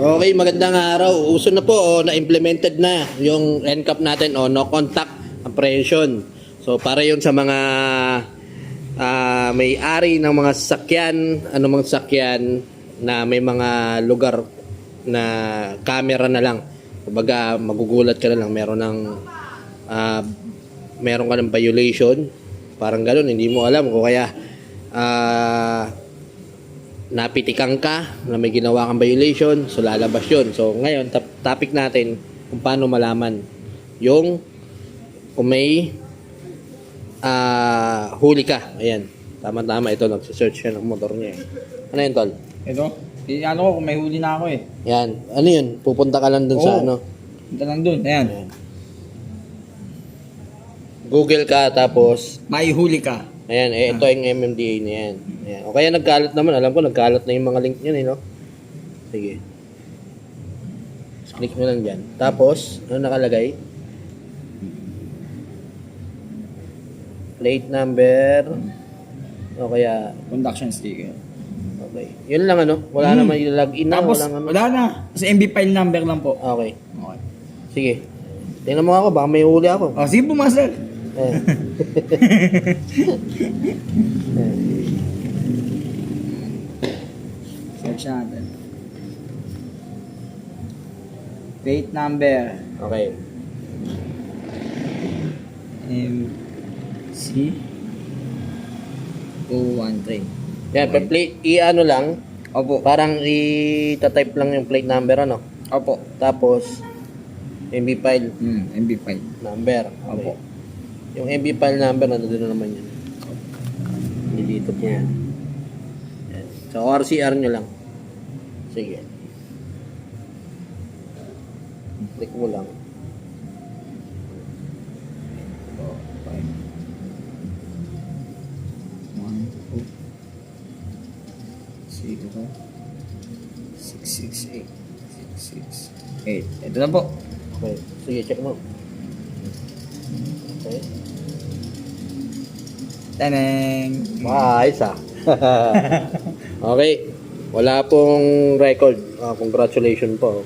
Okay, magandang araw. Uso na po, oh, na-implemented na yung NCAP natin, oh, no contact apprehension. So, para yun sa mga ah, may-ari ng mga sasakyan, anumang sasakyan na may mga lugar na camera na lang. Kumbaga, magugulat ka na lang, meron ng ah, meron ka ng violation. Parang ganun, hindi mo alam kung kaya ah, napitikan ka na may ginawa kang violation, so lalabas yun. So ngayon, topic natin kung paano malaman yung kung may ah, huli ka. Ayan. Tama-tama ito, nagsisearch siya ng motor niya. eh. Ano yun, Tol? Ito? Di, ano ko, kung may huli na ako eh. Yan. Ano yun? Pupunta ka lang dun sa Oo. ano. Punta lang dun. Ayan. Ayan. Google ka, tapos May huli ka. Ayan, eh, ito yung MMDA na yan. Ayan. O kaya nagkalat naman. Alam ko, nagkalat na yung mga link niyan, eh, no? Sige. Click mo lang dyan. Tapos, ano nakalagay? Plate number. O kaya, Conduction sticker. okay. Yun lang, ano? Wala Hmm. naman i-login na. Tapos, Walang ano. wala na. Sa MB file number lang po. Okay. Okay. Sige. Tingnan mo ako, baka may huli ako. O, sige po, master. Ayan. Search natin. Plate number. Okay. M C 213. Yan, pa plate, i-ano lang, Opo. parang i-type lang yung plate number, ano? Opo. Tapos, MB file Hmm, MB file. number. Okay. Opo. Yung MB file number, nandun na naman yan. Hindi dito po. Yan. Sa ORCR nyo lang. Sige. Click mo lang. One, two, zero, six, six, eight, six, six, eight. Ito na po. Okay. Sige, check mo. Okay. Taneng! Maayos ah. okay. Wala pong record. Ah, congratulations po.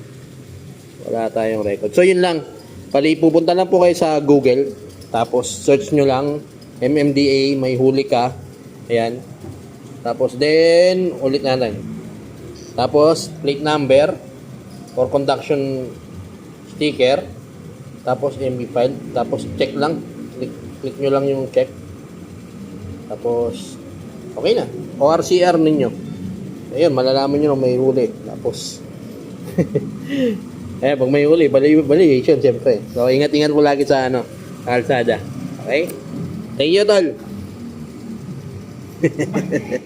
Wala tayong record. So yun lang. Pali pupunta lang po kayo sa Google. Tapos search nyo lang MMDA, may huli ka. Ayan. Tapos then, ulit natin. Tapos, plate number or conduction sticker. Tapos, MB file. Tapos, check lang. Click, click nyo lang yung check. Tapos, okay na. ORCR ninyo. Ayun, malalaman nyo na may huli. Tapos, eh, pag may huli, valuation, siyempre. So, ingat-ingat po lagi sa, ano, kalsada. Okay? Thank you, tol.